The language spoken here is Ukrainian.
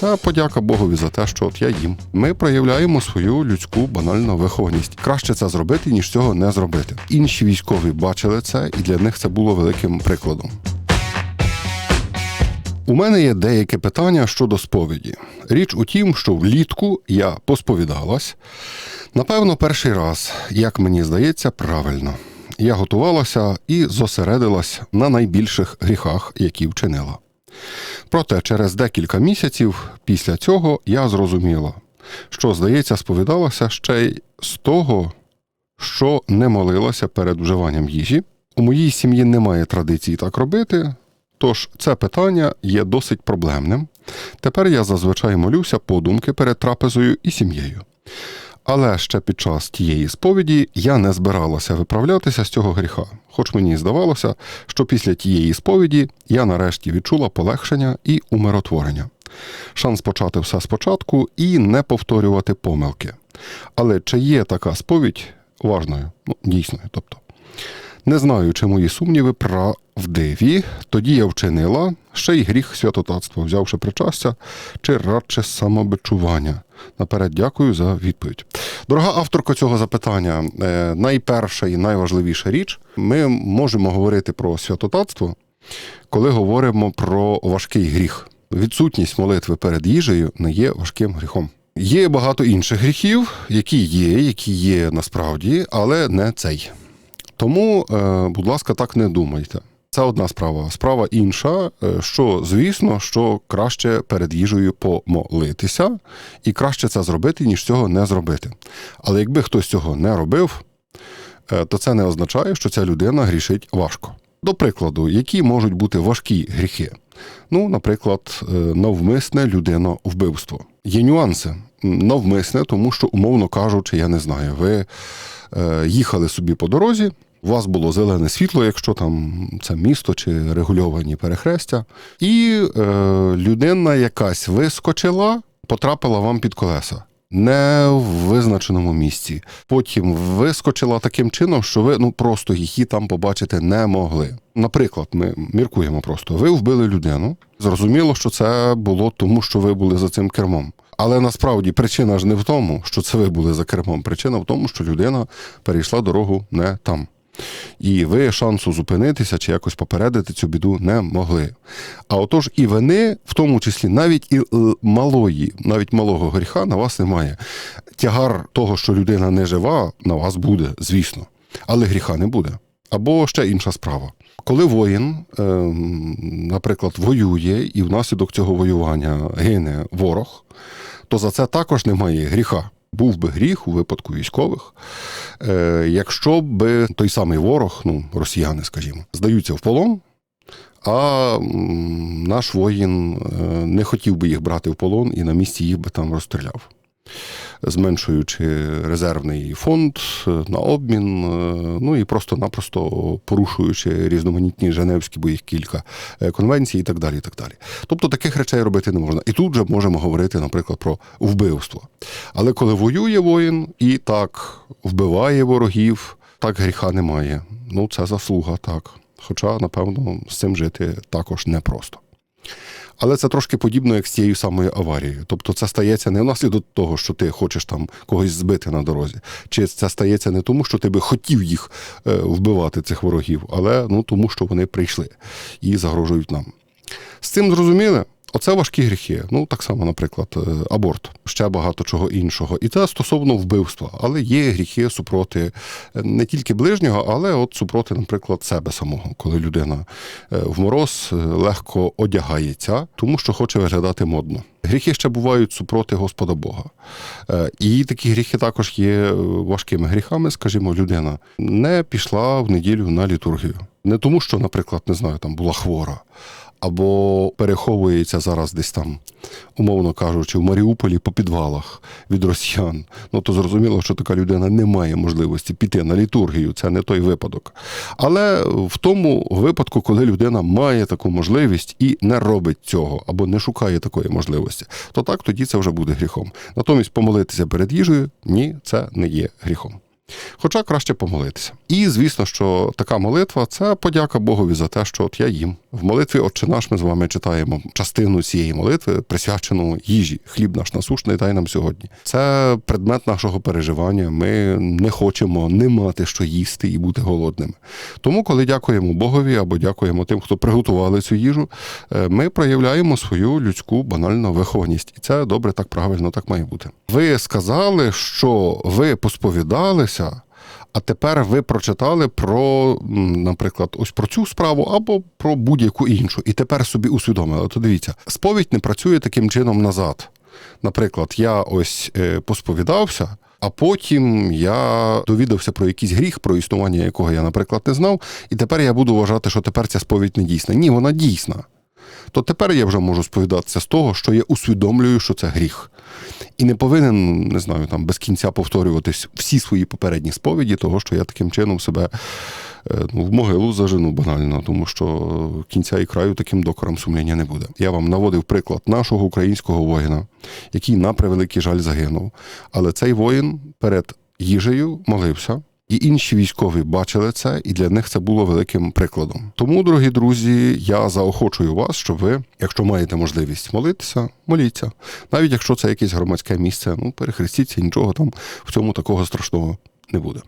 Це подяка Богові за те, що от я їм. Ми проявляємо свою людську банальну вихованість. Краще це зробити, ніж цього не зробити. Інші військові бачили це, і для них це було великим прикладом. У мене є деяке питання щодо сповіді. Річ у тім, що влітку я посповідалась. Напевно, перший раз, як мені здається, правильно. Я готувалася і зосередилась на найбільших гріхах, які вчинила. Проте через декілька місяців після цього я зрозуміла, що, здається, сповідалася ще й з того, що не молилася перед вживанням їжі. У моїй сім'ї немає традиції так робити, тож це питання є досить проблемним. Тепер я зазвичай молюся подумки перед трапезою і сім'єю. Але ще під час тієї сповіді я не збиралася виправлятися з цього гріха, хоч мені здавалося, що після тієї сповіді я нарешті відчула полегшення і умиротворення. Шанс почати все спочатку і не повторювати помилки. Але чи є така сповідь важною, ну, дійсною, тобто. Не знаю, чи мої сумніви правдиві. Тоді я вчинила ще й гріх святотатства, взявши причастя чи радше самобичування. Наперед дякую за відповідь. Дорога авторка цього запитання, е, найперша і найважливіша річ, ми можемо говорити про святотатство, коли говоримо про важкий гріх. Відсутність молитви перед їжею не є важким гріхом. Є багато інших гріхів, які є, які є насправді, але не цей. Тому, е, будь ласка, так не думайте. Це одна справа. Справа інша, е, що звісно, що краще перед їжею помолитися, і краще це зробити, ніж цього не зробити. Але якби хтось цього не робив, е, то це не означає, що ця людина грішить важко. До прикладу, які можуть бути важкі гріхи? Ну, наприклад, е, навмисне людиновбивство. Є нюанси. Навмисне, тому що, умовно кажучи, я не знаю, ви їхали собі по дорозі, у вас було зелене світло, якщо там це місто чи регульовані перехрестя, і е, людина якась вискочила, потрапила вам під колеса. Не в визначеному місці. Потім вискочила таким чином, що ви ну просто її там побачити не могли. Наприклад, ми міркуємо просто: ви вбили людину. Зрозуміло, що це було тому, що ви були за цим кермом. Але насправді причина ж не в тому, що це ви були за кермом. Причина в тому, що людина перейшла дорогу не там. І ви шансу зупинитися чи якось попередити цю біду не могли. А отож, і вини, в тому числі навіть і е, малої, навіть малого гріха на вас немає. Тягар того, що людина не жива, на вас буде, звісно, але гріха не буде. Або ще інша справа. Коли воїн, е, наприклад, воює і внаслідок цього воювання гине ворог, то за це також немає гріха. Був би гріх у випадку військових, е, якщо б той самий ворог, ну росіяни, скажімо, здаються в полон, а наш воїн е, не хотів би їх брати в полон і на місці їх би там розстріляв, зменшуючи резервний фонд е, на обмін, е, ну і просто-напросто порушуючи різноманітні Женевські, бо їх кілька е, конвенцій і так далі. і так далі. Тобто таких речей робити не можна. І тут же можемо говорити, наприклад, про вбивство. Але коли воює воїн і так вбиває ворогів, так гріха немає. Ну, це заслуга, так. Хоча, напевно, з цим жити також непросто. Але це трошки подібно, як з тією самою аварією. Тобто це стається не внаслідок того, що ти хочеш там когось збити на дорозі, чи це стається не тому, що ти би хотів їх е, вбивати, цих ворогів, але ну, тому, що вони прийшли і загрожують нам. З цим зрозуміли? Оце важкі гріхи. Ну, так само, наприклад, е, аборт, ще багато чого іншого. І це стосовно вбивства, але є гріхи супроти е, не тільки ближнього, але от супроти, наприклад, себе самого, коли людина е, в мороз легко одягається, тому що хоче виглядати модно. Гріхи ще бувають супроти Господа Бога. І такі гріхи також є важкими гріхами, скажімо, людина не пішла в неділю на літургію. Не тому, що, наприклад, не знаю, там була хвора, або переховується зараз десь там, умовно кажучи, в Маріуполі по підвалах від росіян. Ну то зрозуміло, що така людина не має можливості піти на літургію, це не той випадок. Але в тому випадку, коли людина має таку можливість і не робить цього, або не шукає такої можливості, то так тоді це вже буде гріхом. Натомість помолитися перед їжею ні, це не є гріхом. Хоча краще помолитися. І звісно, що така молитва це подяка Богові за те, що от я їм. В молитві Отче наш ми з вами читаємо частину цієї молитви, присвячену їжі. Хліб наш насушний дай нам сьогодні. Це предмет нашого переживання. Ми не хочемо не мати що їсти і бути голодними. Тому, коли дякуємо Богові або дякуємо тим, хто приготували цю їжу, е, ми проявляємо свою людську банальну вихованість. І це добре, так правильно, так має бути. Ви сказали, що ви посповідалися. А тепер ви прочитали про, наприклад, ось про цю справу або про будь-яку іншу, і тепер собі усвідомили. То дивіться, сповідь не працює таким чином назад. Наприклад, я ось е, посповідався, а потім я довідався про якийсь гріх, про існування якого я, наприклад, не знав, і тепер я буду вважати, що тепер ця сповідь не дійсна. Ні, вона дійсна. То тепер я вже можу сповідатися з того, що я усвідомлюю, що це гріх. І не повинен, не знаю, там без кінця повторюватись всі свої попередні сповіді, того, що я таким чином себе е, ну, в могилу зажену банально, тому що кінця і краю таким докором сумління не буде. Я вам наводив приклад нашого українського воїна, який на превеликий жаль загинув. Але цей воїн перед їжею молився. І інші військові бачили це, і для них це було великим прикладом. Тому, дорогі друзі, я заохочую вас, щоб ви, якщо маєте можливість молитися, моліться. Навіть якщо це якесь громадське місце, ну перехрестіться, нічого там в цьому такого страшного не буде.